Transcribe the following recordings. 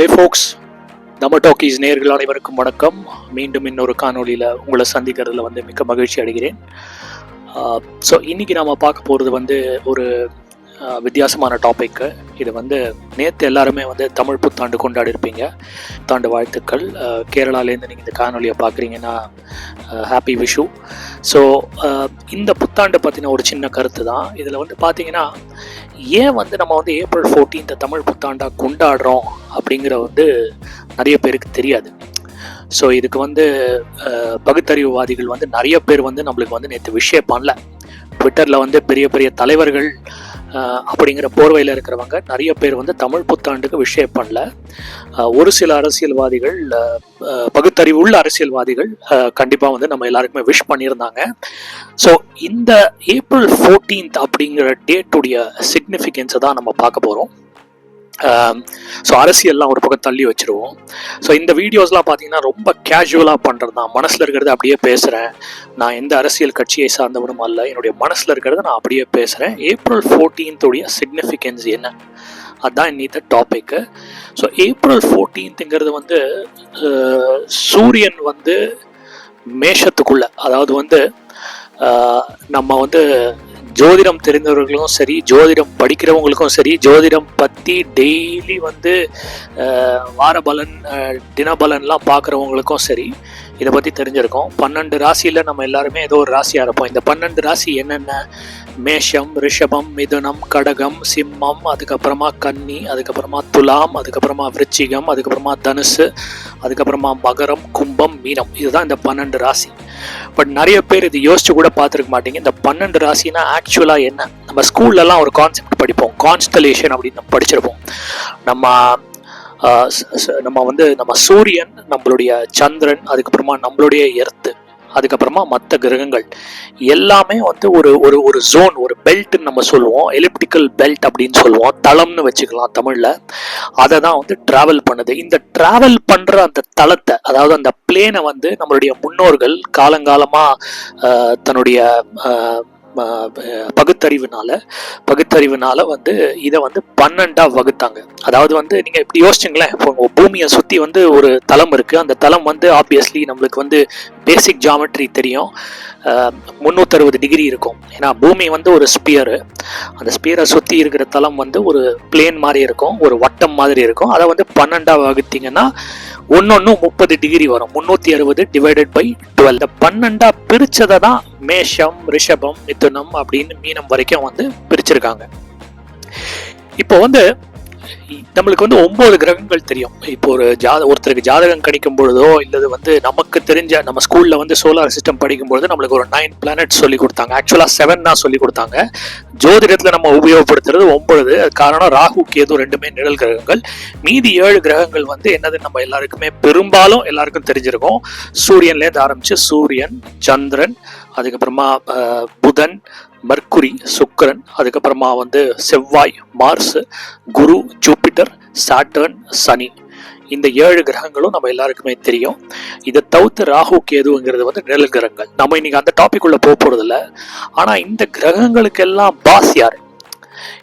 ஏ ஃபோக்ஸ் நம்ம டாக்கீஸ் நேர்கள் அனைவருக்கும் வணக்கம். மீண்டும் இன்னொரு காணொளியில் உங்களை சந்திக்கிறதுல வந்து மிக்க மகிழ்ச்சி அடைகிறேன். ஸோ இன்றைக்கி நாம் பார்க்க போகிறது வந்து ஒரு வித்தியாசமான டாபிக்கு இது வந்து நேற்று எல்லாருமே வந்து தமிழ் புத்தாண்டு கொண்டாடி இருப்பீங்க புத்தாண்டு வாழ்த்துக்கள். கேரளாலேருந்து நீங்கள் இந்த காணொலியை பார்க்குறீங்கன்னா ஹாப்பி விஷு ஸோ இந்த புத்தாண்டு பற்றின ஒரு சின்ன கருத்து தான். இதில் வந்து பார்த்தீங்கன்னா ஏன் வந்து நம்ம வந்து ஏப்ரல் 14th தமிழ் புத்தாண்டாக கொண்டாடுறோம் அப்படிங்கிற வந்து நிறைய பேருக்கு தெரியாது. ஸோ இதுக்கு வந்து பகுத்தறிவுவாதிகள் வந்து நிறைய பேர் வந்து நம்மளுக்கு வந்து நேற்று விஷயம் பண்ணல. ட்விட்டரில் வந்து பெரிய பெரிய தலைவர்கள் அப்படிங்கிற போர்வையில் இருக்கிறவங்க நிறைய பேர் வந்து தமிழ் புத்தாண்டுக்கு விஷயம் பண்ணல. ஒரு சில அரசியல்வாதிகள் பகுத்தறிவு உள்ள அரசியல்வாதிகள் கண்டிப்பாக வந்து நம்ம எல்லாருக்குமே விஷ் பண்ணியிருந்தாங்க. ஸோ இந்த ஏப்ரல் 14th அப்படிங்கிற டேட்டுடைய சிக்னிஃபிகன்ஸை தான் நம்ம பார்க்க போகிறோம் Um, ஸோ அரசியல்லாம் ஒரு பக்கம் தள்ளி வச்சுருவோம். ஸோ இந்த வீடியோஸ்லாம் பார்த்தீங்கன்னா ரொம்ப கேஷுவலாக பண்ணுறது தான். மனசில் இருக்கிறத அப்படியே பேசுகிறேன் நான் எந்த அரசியல் கட்சியை சார்ந்தவனும் அல்ல. என்னுடைய மனசில் இருக்கிறத நான் அப்படியே பேசுகிறேன் ஏப்ரல் ஃபோர்டீன்த்துடைய சிக்னிஃபிகன்ஸ் என்ன? அதுதான் இன்னித்த டாபிக்கு ஸோ ஏப்ரல் 14ங்கிறது வந்து uh, சூரியன் வந்து மேஷத்துக்குள்ளே அதாவது வந்து uh, நம்ம வந்து ஜோதிடம் தெரிந்தவர்களுக்கும் சரி ஜோதிடம் படிக்கிறவங்களுக்கும் சரி ஜோதிடம் பற்றி டெய்லி வந்து வாரபலன் தினபலன்லாம் பார்க்குறவங்களுக்கும் சரி இதை பற்றி தெரிஞ்சிருக்கோம். பன்னெண்டு ராசியில் நம்ம எல்லாருமே ஏதோ ஒரு ராசியாக இருப்போம். இந்த பன்னெண்டு ராசி என்னென்ன? மேஷம் ரிஷபம் மிதுனம் கடகம் சிம்மம் அதுக்கப்புறமா கன்னி அதுக்கப்புறமா துலாம் அதுக்கப்புறமா விருச்சிகம் அதுக்கப்புறமா தனுசு அதுக்கப்புறமா மகரம் கும்பம் மீனம். இதுதான் இந்த பன்னெண்டு ராசி. பட் நிறைய பேர் இது யோசிச்சு கூட பார்த்துருக்க மாட்டீங்க. இந்த பன்னெண்டு ராசினா ஆக்சுவலாக என்ன? நம்ம ஸ்கூல்லலாம் ஒரு கான்செப்ட் படிப்போம். கான்ஸ்டலேஷன் அப்படின்னு நம்ம படிச்சிருப்போம். நம்ம நம்ம வந்து நம்ம சூரியன் நம்மளுடைய சந்திரன் அதுக்கப்புறமா நம்மளுடைய எர்த்து அதுக்கப்புறமா மற்ற கிரகங்கள் எல்லாமே வந்து ஒரு ஒரு ஒரு ஜோன் ஒரு பெல்ட்னு நம்ம சொல்லுவோம். எலிப்டிக்கல் பெல்ட் அப்படின்னு சொல்லுவோம். தளம்னு வச்சுக்கலாம் தமிழில். அதை தான் வந்து ட்ராவல் பண்ணுது. இந்த ட்ராவல் பண்ணுற அந்த தளத்தை அதாவது அந்த பிளேனை வந்து நம்மளுடைய முன்னோர்கள் காலங்காலமாக தன்னுடைய பகுத்தறிவுனால பகுத்தறிவுனால வந்து இதை வந்து பன்னெண்டா வகுத்தாங்க. அதாவது வந்து நீங்க இப்படி யோசிச்சுங்களேன் இப்போ பூமியை சுத்தி வந்து ஒரு தளம் இருக்கு. அந்த தளம் வந்து ஆப்வியஸ்லி நம்மளுக்கு வந்து பேசிக் ஜாமெட்ரி தெரியும். முந்நூற்றறுபது டிகிரி இருக்கும். ஏன்னா பூமி வந்து ஒரு ஸ்பியரு அந்த ஸ்பியரை சுற்றி இருக்கிற தளம் வந்து ஒரு பிளேன் மாதிரி இருக்கும். ஒரு வட்டம் மாதிரி இருக்கும். அதை வந்து பன்னெண்டா வகுத்தீங்கன்னா ஒன்னொன்னு முப்பது டிகிரி வரும். முன்னூத்தி அறுபது டிவைடட் பை டுவெல் இந்த பன்னெண்டா பிரிச்சதை தான் மேஷம் ரிஷபம் மிதுனம் அப்படின்னு மீனம் வரைக்கும் வந்து பிரிச்சிருக்காங்க. இப்போ வந்து நம்மளுக்கு வந்து ஒன்பது கிரகங்கள் தெரியும். இப்போ ஒரு ஜாத ஒருத்தருக்கு ஜாதகம் கிடைக்கும் பொழுதோ இல்லது வந்து நமக்கு தெரிஞ்ச நம்ம ஸ்கூல்ல வந்து சோலார் சிஸ்டம் படிக்கும் பொழுது நம்மளுக்கு ஒரு நைன் பிளானட் சொல்லி கொடுத்தாங்க. ஆக்சுவலா செவன் தான் சொல்லி கொடுத்தாங்க. ஜோதிடத்துல நம்ம உபயோகப்படுத்துறது ஒன்பது. காரணம் ராகு கேது ரெண்டுமே நிழல் கிரகங்கள். மீதி ஏழு கிரகங்கள் வந்து என்னது? நம்ம எல்லாருக்குமே பெரும்பாலும் எல்லாருக்கும் தெரிஞ்சிருக்கும். சூரியன்லேருந்து ஆரம்பிச்சு சூரியன் சந்திரன் அதுக்கப்புறமா புதன் மர்க்குரி சுக்கரன் அதுக்கப்புறமா வந்து செவ்வாய் மார்ஸ் குரு ஜூபிட்டர் சாட்டர்ன் சனி. இந்த ஏழு கிரகங்களும் நம்ம எல்லாருக்குமே தெரியும். இதை தவிர்த்து ராகு கேதுங்கிறது வந்து நிழல் கிரகங்கள். நம்ம இன்னைக்கு அந்த டாபிக் உள்ள போக போறது இல்லை ஆனா இந்த கிரகங்களுக்கெல்லாம் பாஸ் யாரு?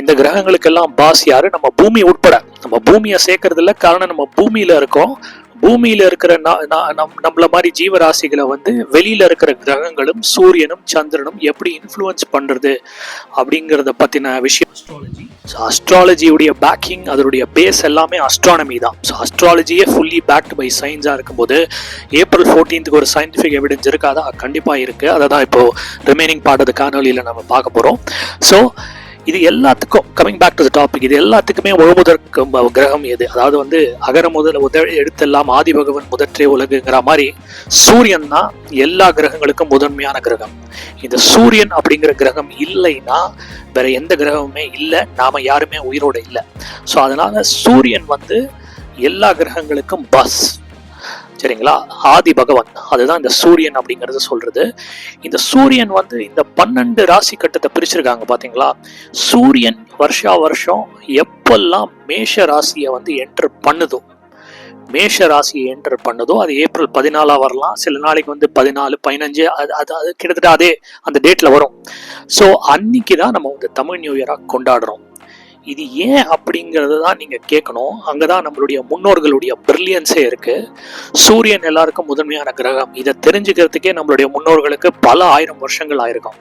இந்த கிரகங்களுக்கெல்லாம் பாஸ் யாரு? நம்ம பூமி உட்பட. நம்ம பூமியை சேர்க்கறதுல காரணம் நம்ம பூமியில இருக்கோம். பூமியில இருக்கிற நம்மள மாதிரி ஜீவராசிகளை வந்து வெளியில இருக்கிற கிரகங்களும் சூரியனும் சந்திரனும் எப்படி இன்ஃப்ளூயன்ஸ் பண்றது அப்படிங்கறத பத்தின விஷயம். அஸ்ட்ராலஜி ஸோ அஸ்ட்ராலஜியுடைய பேக்கிங் அதனுடைய பேஸ் எல்லாமே அஸ்ட்ரானமி தான். ஸோ அஸ்ட்ராலஜியே ஃபுல்லி பேக்டு பை சயின்ஸாக இருக்கும்போது ஏப்ரல் ஃபோர்டீன்த்துக்கு ஒரு சயின்டிஃபிக் எவிடன்ஸ் இருக்காதா கண்டிப்பாக இருக்குது அதை தான் இப்போ ரிமைனிங் பார்ட் ஆஃப் காணொலியில் நம்ம பார்க்க போகிறோம் ஸோ இது எல்லாத்துக்கும் coming back to the topic இது எல்லாத்துக்குமே முழுமுதற்கு கிரகம் எது? அதாவது வந்து அகர முதல் உதவி எடுத்தெல்லாம் ஆதி பகவன் முதற்றே உலகுங்கிற மாதிரி சூரியன் தான் எல்லா கிரகங்களுக்கும் முதன்மையான கிரகம். இந்த சூரியன் அப்படிங்கிற கிரகம் இல்லைன்னா வேற எந்த கிரகமுமே இல்லை நாம யாருமே உயிரோட இல்லை. ஸோ அதனால சூரியன் வந்து எல்லா கிரகங்களுக்கும் பஸ் சரிங்களா? ஆதி பகவான். அதுதான் இந்த சூரியன் அப்படிங்கறது சொல்றது. இந்த சூரியன் வந்து இந்த பன்னெண்டு ராசி கட்டத்தை பிரிச்சிருக்காங்க பாத்தீங்களா? சூரியன் வருஷா வருஷம் எப்பெல்லாம் மேஷ ராசியை வந்து என்டர் பண்ணுதோ மேஷ ராசியை என்டர் பண்ணுதோ அது ஏப்ரல் பதினாலா வரலாம். சில நாளைக்கு வந்து பதினாலு பதினஞ்சு அது அது அது கிட்டத்தட்ட அதே அந்த டேட்ல வரும். ஸோ அன்னைக்கு தான் நம்ம வந்து தமிழ் நியூ இயராக கொண்டாடுறோம். இது ஏன் அப்படிங்கிறது தான் நீங்கள் கேட்கணும். அங்கே தான் நம்மளுடைய முன்னோர்களுடைய பிரில்லியன்ஸே இருக்குது சூரியன் எல்லாருக்கும் முதன்மையான கிரகம். இதை தெரிஞ்சுக்கிறதுக்கே நம்மளுடைய முன்னோர்களுக்கு பல ஆயிரம் வருஷங்கள் ஆயிருக்கும்.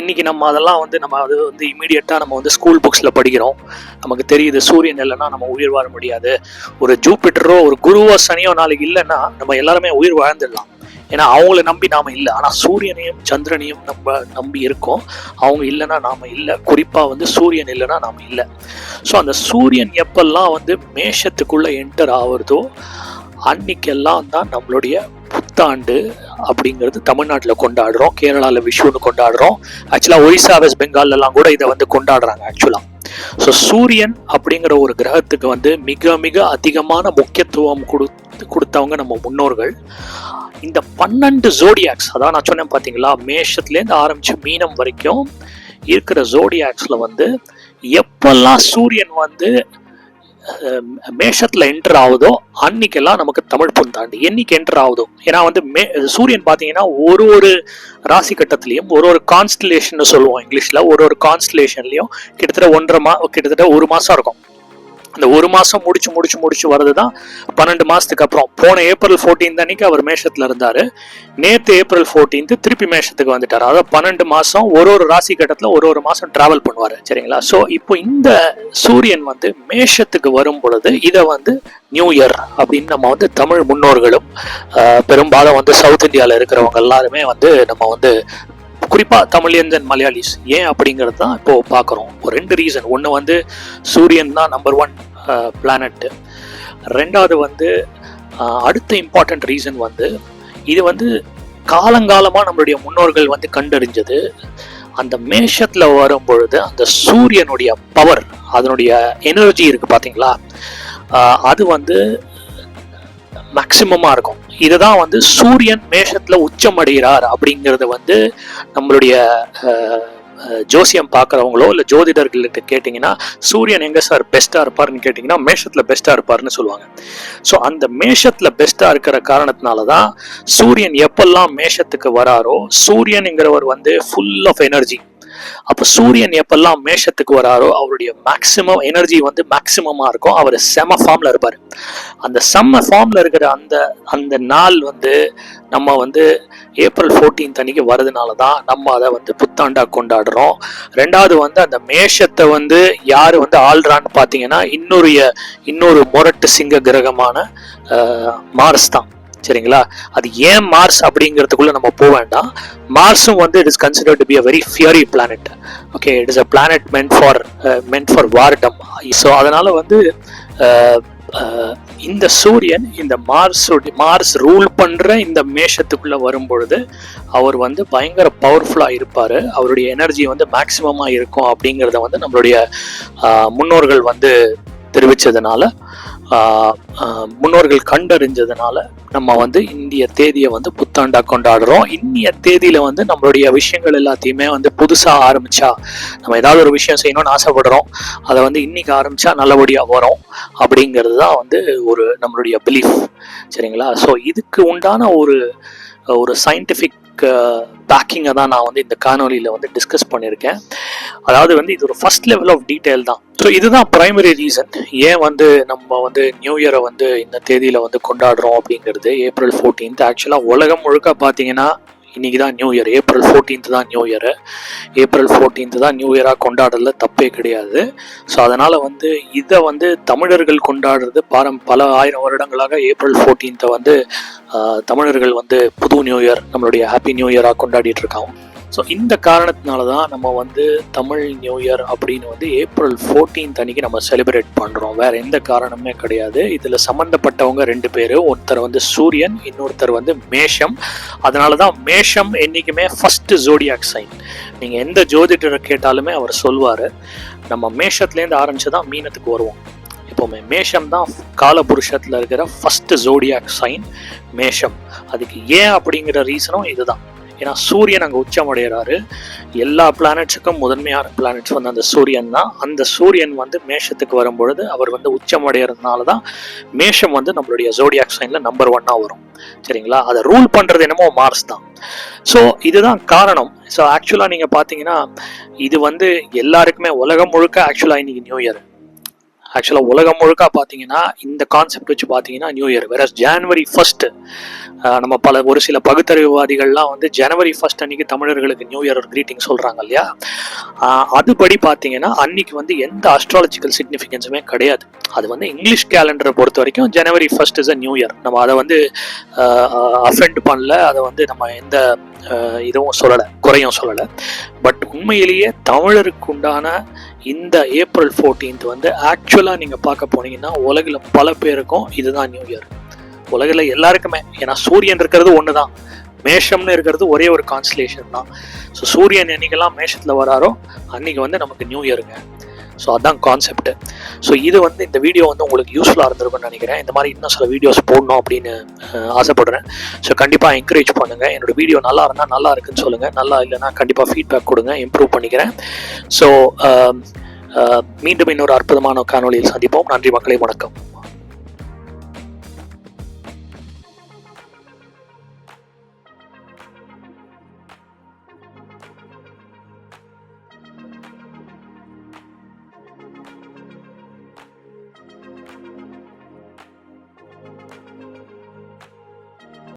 இன்றைக்கி நம்ம அதெல்லாம் வந்து நம்ம அது வந்து இமீடியட்டாக நம்ம வந்து ஸ்கூல் புக்ஸில் படிக்கிறோம். நமக்கு தெரியுது சூரியன் இல்லைன்னா நம்ம உயிர் வாழ முடியாது. ஒரு ஜூபிட்டரோ ஒரு குருவோ சனியோ நாளைக்கு இல்லைன்னா நம்ம எல்லாருமே உயிர் வாழ்ந்துடலாம். ஏன்னா அவங்கள நம்பி நாம் இல்லை. ஆனால் சூரியனையும் சந்திரனையும் நம்ம நம்பி இருக்கோம். அவங்க இல்லைன்னா நாம் இல்லை. குறிப்பாக வந்து சூரியன் இல்லைன்னா நாம் இல்லை. ஸோ அந்த சூரியன் எப்பெல்லாம் வந்து மேஷத்துக்குள்ளே என்டர் ஆகுறதோ அன்னைக்கெல்லாம் தான் நம்மளுடைய புத்தாண்டு அப்படிங்கிறது தமிழ்நாட்டில் கொண்டாடுறோம். கேரளாவில் விஷுன்னு கொண்டாடுறோம். ஆக்சுவலாக ஒரிசா வெஸ்ட் பெங்கால்லலாம் கூட இதை வந்து கொண்டாடுறாங்க ஆக்சுவலாக ஸோ சூரியன் அப்படிங்கிற ஒரு கிரகத்துக்கு வந்து மிக மிக அதிகமான முக்கியத்துவம் கொடுத்து கொடுத்தவங்க நம்ம முன்னோர்கள். இந்த பன்னெண்டு ஜோடியாக்ஸ் அதான் நான் சொன்னேன் பார்த்தீங்களா மேஷத்துலேருந்து ஆரம்பித்து மீனம் வரைக்கும் இருக்கிற ஜோடியாக்ஸில் வந்து எப்பெல்லாம் சூரியன் வந்து மேஷத்தில் என்டர் ஆகுதோ அன்னைக்கெல்லாம் நமக்கு தமிழ் புத்தாண்டு என்னைக்கு என்டர் ஆகுதோ. ஏன்னா வந்து மே சூரியன் பார்த்தீங்கன்னா ஒரு ஒரு ராசி கட்டத்திலையும் ஒரு ஒரு கான்ஸ்டலேஷன் சொல்லுவோம் இங்கிலீஷில் ஒரு ஒரு கான்ஸ்டலேஷன்லையும் கிட்டத்தட்ட ஒன்றரை மா கிட்டத்தட்ட ஒரு மாதம் இருக்கும். அந்த ஒரு மாதம் முடிச்சு முடிச்சு முடிச்சு வர்றது தான் பன்னெண்டு மாதத்துக்கு அப்புறம். போன ஏப்ரல் 14 அன்னைக்கு அவர் மேஷத்தில் இருந்தார். நேற்று ஏப்ரல் 14 திருப்பி மேஷத்துக்கு வந்துட்டார். அதாவது பன்னெண்டு மாதம் ஒரு ஒரு ராசி கட்டத்தில் ஒரு ஒரு மாதம் ட்ராவல் பண்ணுவார். சரிங்களா? ஸோ இப்போ இந்த சூரியன் வந்து மேஷத்துக்கு வரும் பொழுது இதை வந்து நியூ இயர் அப்படின்னு நம்ம வந்து தமிழ் முன்னோர்களும் பெரும்பாலும் வந்து சவுத் இந்தியாவில் இருக்கிறவங்க எல்லாருமே வந்து நம்ம வந்து குறிப்பாக தமிழியன்ஸ் அண்ட் மலையாளிஸ். ஏன் அப்படிங்கிறது தான் இப்போ பார்க்குறோம். ரெண்டு ரீசன் ஒன்று வந்து சூரியன் தான் நம்பர் ஒன் பிளானட்டு ரெண்டாவது வந்து அடுத்த இம்பார்ட்டண்ட் ரீசன் வந்து இது வந்து காலங்காலமாக நம்மளுடைய முன்னோர்கள் வந்து கண்டறிஞ்சது அந்த மேஷத்தில் வரும் பொழுது அந்த சூரியனுடைய பவர் அதனுடைய எனர்ஜி இருக்குது பார்த்தீங்களா அது வந்து மேக்சிமமாக இருக்கும். இதுதான் வந்து சூரியன் மேஷத்தில் உச்சம் அடைகிறார் அப்படிங்கிறத வந்து நம்மளுடைய ஜோசியம் பார்க்குறவங்களோ இல்லை ஜோதிடர்கள்ட்ட கேட்டிங்கன்னா சூரியன் எங்கே சார் பெஸ்ட்டாக இருப்பார்னு கேட்டிங்கன்னா மேஷத்தில் பெஸ்ட்டாக இருப்பார்னு சொல்லுவாங்க. ஸோ அந்த மேஷத்தில் பெஸ்ட்டாக இருக்கிற காரணத்தினால தான் சூரியன் எப்பெல்லாம் மேஷத்துக்கு வராரோ சூரியனுங்கிறவர் வந்து ஃபுல் ஆஃப் எனர்ஜி அப்போ சூரியன் எப்பெல்லாம் மேஷத்துக்கு வராரோ அவருடைய மேக்சிமம் எனர்ஜி வந்து மேக்சிமமாக இருக்கும். அவர் செம ஃபார்மில் இருப்பார். அந்த செம்ம ஃபார்மில் இருக்கிற அந்த அந்த நாள் வந்து நம்ம வந்து ஏப்ரல் 14th அன்னைக்கு வரதுனால தான் நம்ம அதை வந்து புத்தாண்டா கொண்டாடுறோம். ரெண்டாவது வந்து அந்த மேஷத்தை வந்து யார் வந்து ஆள்றான்னு பார்த்தீங்கன்னா இன்னொரு இன்னொரு முரட்டு சிங்க கிரகமான மார்ஸ் தான். சரிங்களா? அது ஏன் மார்ஸ் அப்படிங்கிறதுக்குள்ள நம்ம போக வேண்டாம். மார்ஸும் வந்து it is consider to be a very fiery planet okay it is a planet meant for meant for வார்டம் so அதனால வந்து uh, uh, இந்த சூரியன் இந்த மார்ஸ் மார்ஸ் ரூல் பண்ணுற இந்த மேஷத்துக்குள்ளே வரும்பொழுது அவர் வந்து பயங்கர பவர்ஃபுல்லாக இருப்பார். அவருடைய எனர்ஜி வந்து மேக்சிமமாக இருக்கும் அப்படிங்கிறத வந்து நம்மளுடைய uh, முன்னோர்கள் வந்து தெரிவித்ததுனால முன்னோர்கள் கண்டறிஞ்சதுனால நம்ம வந்து இந்திய தேதியை வந்து புத்தாண்டா கொண்டாடுறோம். இந்திய தேதியில வந்து நம்மளுடைய விஷயங்கள் எல்லாத்தையுமே வந்து புதுசா ஆரம்பிச்சா நம்ம ஏதாவது ஒரு விஷயம் செய்யணும்னு ஆசைப்படுறோம். அதை வந்து இன்னைக்கு ஆரம்பிச்சா நல்லபடியா வரும் அப்படிங்கிறது தான் வந்து ஒரு நம்மளுடைய பிலீஃப் சரிங்களா? ஸோ இதுக்கு உண்டான ஒரு ஒரு சயின்டிஃபிக் பேக்கிங்கை தான் நான் வந்து இந்த காணொலியில் வந்து டிஸ்கஸ் பண்ணியிருக்கேன். அதாவது வந்து இது ஒரு ஃபர்ஸ்ட் லெவல் ஆஃப் டீட்டெயில் தான். ஸோ இதுதான் ப்ரைமரி ரீசன் ஏன் வந்து நம்ம வந்து நியூ இயரை வந்து இந்த தேதியில் வந்து கொண்டாடுறோம் அப்படிங்கிறது ஏப்ரல் 14th ஆக்சுவலாக உலகம் முழுக்க பார்த்தீங்கன்னா இன்னைக்கு தான் நியூ இயர் ஏப்ரல் 14th தான் நியூ இயர் ஏப்ரல் 14th தான் நியூ இயராக கொண்டாடுறதுல தப்பே கிடையாது. ஸோ அதனால் வந்து இதை வந்து தமிழர்கள் கொண்டாடுறது பாரம் பல ஆயிரம் வருடங்களாக ஏப்ரல் 14th வந்து தமிழர்கள் வந்து புது நியூ இயர் நம்மளுடைய ஹாப்பி நியூ இயராக கொண்டாடிட்டு இருக்காங்க. ஸோ இந்த காரணத்தினால தான் நம்ம வந்து தமிழ் நியூ இயர் அப்படின்னு வந்து ஏப்ரல் 14th அன்னைக்கு நம்ம செலிப்ரேட் பண்ணுறோம் வேற எந்த காரணமே கிடையாது. இதில் சம்மந்தப்பட்டவங்க ரெண்டு பேர். ஒருத்தர் வந்து சூரியன் இன்னொருத்தர் வந்து மேஷம். அதனால தான் மேஷம் என்றைக்குமே ஃபஸ்ட்டு ஜோடியாக் சைன் நீங்கள் எந்த ஜோதிடரை கேட்டாலுமே அவர் சொல்வார். நம்ம மேஷத்துலேருந்து ஆரம்பித்து தான் மீனத்துக்கு வருவோம். எப்போவுமே மேஷம் தான் காலபுருஷத்தில் இருக்கிற ஃபஸ்ட்டு ஜோடியாக் சைன் மேஷம். அதுக்கு ஏன் அப்படிங்கிற ரீசனும் இதுதான். ஏன்னா சூரியன் அங்கே உச்சமடைகிறாரு எல்லா பிளானட்ஸுக்கும் முதன்மையான பிளானட்ஸ் வந்து அந்த சூரியன் தான். அந்த சூரியன் வந்து மேஷத்துக்கு வரும்பொழுது அவர் வந்து உச்சமடைகிறதுனால தான் மேஷம் வந்து நம்மளுடைய ஜோடியாக் சைனில் நம்பர் ஒன்னாக வரும். சரிங்களா? அதை ரூல் பண்ணுறது என்னமோ மார்ஸ் தான். ஸோ இதுதான் காரணம். ஸோ ஆக்சுவலாக நீங்கள் பார்த்தீங்கன்னா இது வந்து எல்லாருக்குமே உலகம் முழுக்க ஆக்சுவலாக இன்னைக்கு நியூ இயர் ஆக்சுவலாக உலகம் முழுக்க பார்த்தீங்கன்னா இந்த கான்செப்ட் வச்சு பார்த்தீங்கன்னா நியூ இயர் வேற ஜான்வரி ஃபர்ஸ்ட் நம்ம பல ஒரு சில பகுத்தறிவுவாதிகள்லாம் வந்து ஜனவரி ஃபர்ஸ்ட் அன்னைக்கு தமிழர்களுக்கு நியூ இயர் கிரீட்டிங் சொல்கிறாங்க இல்லையா? அதுபடி பார்த்தீங்கன்னா அன்னைக்கு வந்து எந்த அஸ்ட்ராலஜிக்கல் சிக்னிஃபிகன்ஸுமே கிடையாது. அது வந்து இங்கிலீஷ் கேலண்டரை பொறுத்த வரைக்கும் January first is a new year நம்ம அதை வந்து அஃபெண்ட் பண்ணல. அதை வந்து நம்ம எந்த இதுவும் சொல்லலை குறையும் சொல்லலை. பட் உண்மையிலேயே தமிழருக்கு உண்டான இந்த ஏப்ரல் 14th வந்து ஆக்சுவலாக நீங்கள் பார்க்க போனீங்கன்னா உலகில் பல பேருக்கும் இதுதான் நியூ இயர் உலகில் எல்லாருக்குமே ஏன்னா சூரியன் இருக்கிறது ஒன்று தான் மேஷம்னு இருக்கிறது ஒரே ஒரு கான்ஸ்டலேஷன் தான். ஸோ சூரியன் என்னைக்கெல்லாம் மேஷத்தில் வராரோ அன்றைக்கி வந்து நமக்கு நியூ இயருங்க ஸோ அதான் கான்செப்ட் ஸோ இது வந்து இந்த வீடியோ வந்து உங்களுக்கு யூஸ்ஃபுல்லாக இருந்திருக்கும்னு நினைக்கிறேன். இந்த மாதிரி இன்னும் சில வீடியோஸ் போடணும் அப்படின்னு ஆசைப்படுறேன். ஸோ கண்டிப்பாக என்கரேஜ் பண்ணுங்கள் என்னோட வீடியோ நல்லா இருந்தால் நல்லா இருக்குன்னு சொல்லுங்கள் நல்லா இல்லைன்னா கண்டிப்பாக ஃபீட்பேக் கொடுங்க. இம்ப்ரூவ் பண்ணிக்கிறேன். ஸோ மீண்டும் இன்னொரு அற்புதமான காணொளியில் சந்திப்போம். நன்றி மக்களை வணக்கம்.